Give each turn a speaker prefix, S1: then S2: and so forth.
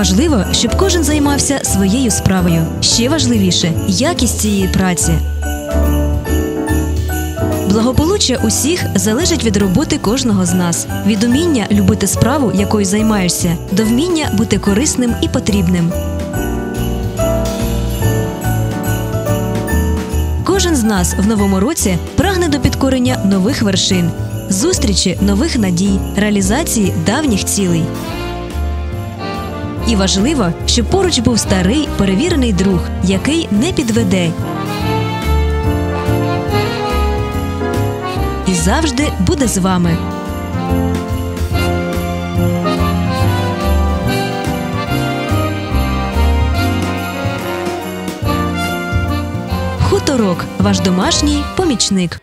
S1: Важливо, щоб кожен займався своєю справою. Ще важливіше якість цієї праці. Благополуччя усіх залежить від роботи кожного з нас, від уміння любити справу, якою займаєшся, до вміння бути корисним і потрібним. Кожен з нас в новому році прагне до підкорення нових вершин, зустрічі нових надій, реалізації давніх цілей. І важливо, щоб поруч був старий перевірений друг, який не підведе і завжди буде з вами. Хуторок ваш домашній помічник.